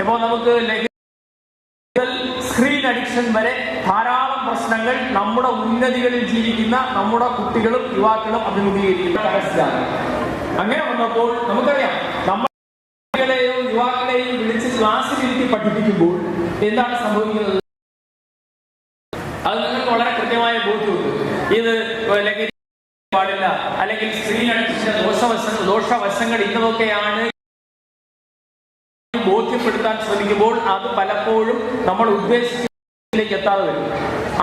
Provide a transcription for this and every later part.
ഇപ്പോ നമുക്ക് screen addiction വരെ ധാരാളം പ്രശ്നങ്ങൾ നമ്മുടെ ഉന്നതികളിൽ ജീവിക്കുന്ന നമ്മുടെ കുട്ടികളും യുവാക്കളും അഭിമുഖീകരിക്കുന്ന അവസ്ഥയാണ്. അങ്ങനെ വന്നപ്പോൾ നമുക്കറിയാം നമ്മൾ കുട്ടികളെയും യുവാക്കളെയും വിളിച്ച് ക്ലാസ്സിലിരുത്തി പഠിപ്പിക്കുമ്പോൾ എന്താണ് സംഭവിക്കുന്നത്? അത് നിങ്ങൾക്ക് വളരെ കൃത്യമായ ബോധ്യമുണ്ട്. ഇത് പാടില്ല അല്ലെങ്കിൽ സ്ക്രീൻ അഡിക്ഷൻ ദോഷവശ ദോഷവശങ്ങൾ ഇന്നതൊക്കെയാണ് ബോധ്യപ്പെടുത്താൻ ശ്രമിക്കുമ്പോൾ അത് പലപ്പോഴും നമ്മൾ ഉദ്ദേശിച്ചിലേക്ക് എത്താതെ വരും.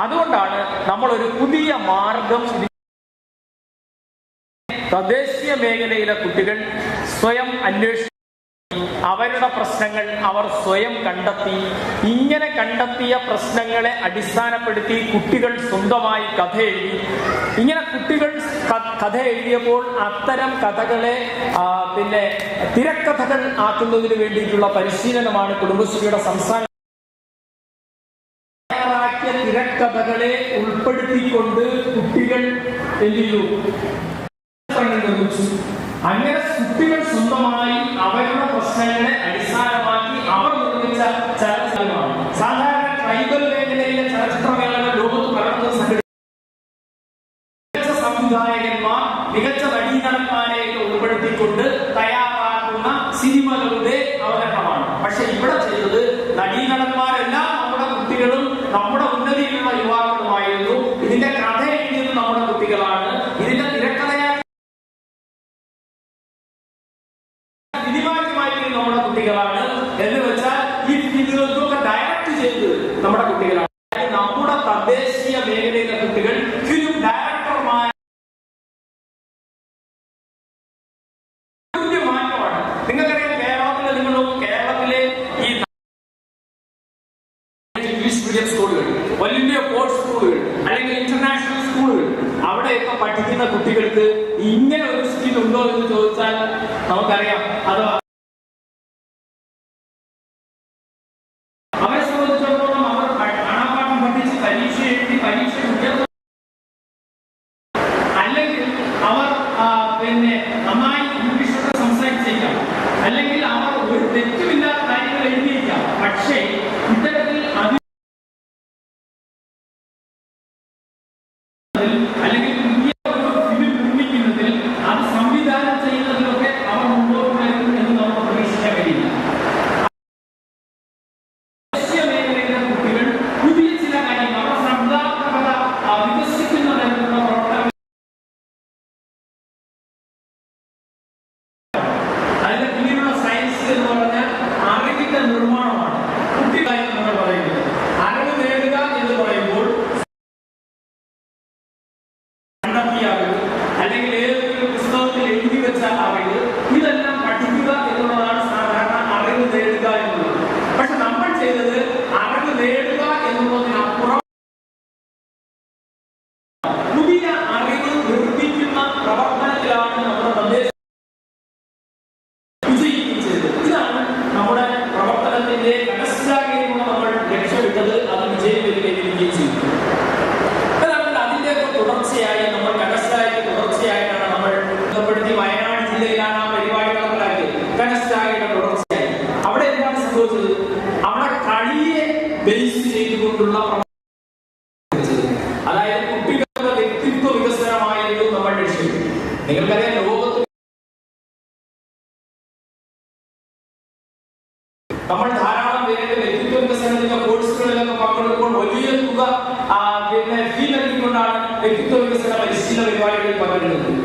അതുകൊണ്ടാണ് നമ്മൾ ഒരു പുതിയ മാർഗം തദ്ദേശീയ മേഖലയിലെ കുട്ടികൾ സ്വയം അന്വേഷിച്ചു അവരുടെ പ്രശ്നങ്ങൾ അവർ സ്വയം കണ്ടെത്തി. ഇങ്ങനെ കണ്ടെത്തിയ പ്രശ്നങ്ങളെ അടിസ്ഥാനപ്പെടുത്തി കുട്ടികൾ സ്വന്തമായി കഥ എഴുതി. ഇങ്ങനെ കുട്ടികൾ കഥ എഴുതിയപ്പോൾ അത്തരം കഥകളെ പിന്നെ തിരക്കഥകൾ ആക്കുന്നതിന് വേണ്ടിയിട്ടുള്ള പരിശീലനമാണ് കുടുംബശ്രീയുടെ സംസ്ഥാന തിരക്കഥകളെ ഉൾപ്പെടുത്തിക്കൊണ്ട് കുട്ടികൾ എന്ത് ചെയ്തു? അങ്ങനെ കുട്ടികൾ സ്വന്തമായി അവരുടെ പ്രശ്നങ്ങളെ അടിസ്ഥാനമാക്കി ചെയ്തത് നമ്മുടെ കുട്ടികളാണ്. നമ്മുടെ തദ്ദേശീയ മേഖലയിലെ കുട്ടികൾ ഫിലിം ഡയറക്ടർമാർ മാറ്റമാണ്. നിങ്ങൾക്കറിയാം കേരളത്തിലെ നിങ്ങൾ കേരളത്തിലെ ഈ ഇംഗ്ലീഷ് മീഡിയം സ്കൂളുകൾ വലിയ കോഴ്സ് സ്കൂളുകൾ അല്ലെങ്കിൽ ഇന്റർനാഷണൽ സ്കൂളുകൾ അവിടെയൊക്കെ പഠിക്കുന്ന കുട്ടികൾക്ക് ഇങ്ങനെ ഒരു സ്കിൽ ഉണ്ടോ എന്ന് ചോദിച്ചാൽ നമുക്കറിയാം. അത് പരീക്ഷ എഴുതി പരീക്ഷ അല്ലെങ്കിൽ അവർ പിന്നെ നന്നായി ഇംഗ്ലീഷൊക്കെ സംസാരിച്ചേക്കാം. അല്ലെങ്കിൽ അവർ ഒരു തെറ്റുമില്ലാത്ത കാര്യങ്ങൾ എഴുതിയേക്കാം. പക്ഷേ பெருமானமான നിങ്ങൾക്കറിയാം ലോകത്ത് നമ്മൾ ധാരാളം പേരുടെ വ്യക്തിത്വ വികസനത്തിന്റെ കോഴ്സുകളിലൊക്കെ പങ്കെടുക്കുമ്പോൾ വലിയ തുക പിന്നെ ഫീ നൽകിക്കൊണ്ടാണ് വ്യക്തിത്വ വികസന പരിശീലന പരിപാടികളിൽ പങ്കെടുക്കുന്നത്.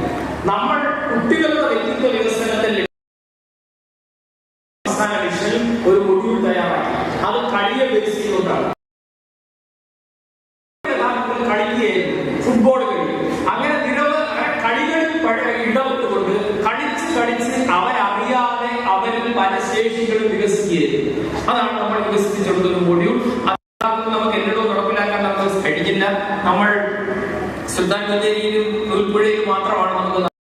നമ്മൾ കുട്ടികളുടെ വ്യക്തിത്വ വികസനത്തിൽ അവസാന വിഷയം ഒരു മൊഡ്യൂൾ തയ്യാറാക്കി. അത് കളിയെ ബേസ് ചെയ്തുകൊണ്ടാണ്. ശേഷികളും വികസിക്കുകയായിരുന്നു അതാണ് നമ്മൾ വികസിപ്പിച്ചെടുക്കുന്ന മൊഡ്യൂൾ നമുക്ക് എന്നിടവും നടപ്പിലാക്കാൻ നമുക്ക് കഴിഞ്ഞില്ല. നമ്മൾ ബത്തേരിയിലും നൂൽപ്പുഴയിലും മാത്രമാണ് നമുക്ക്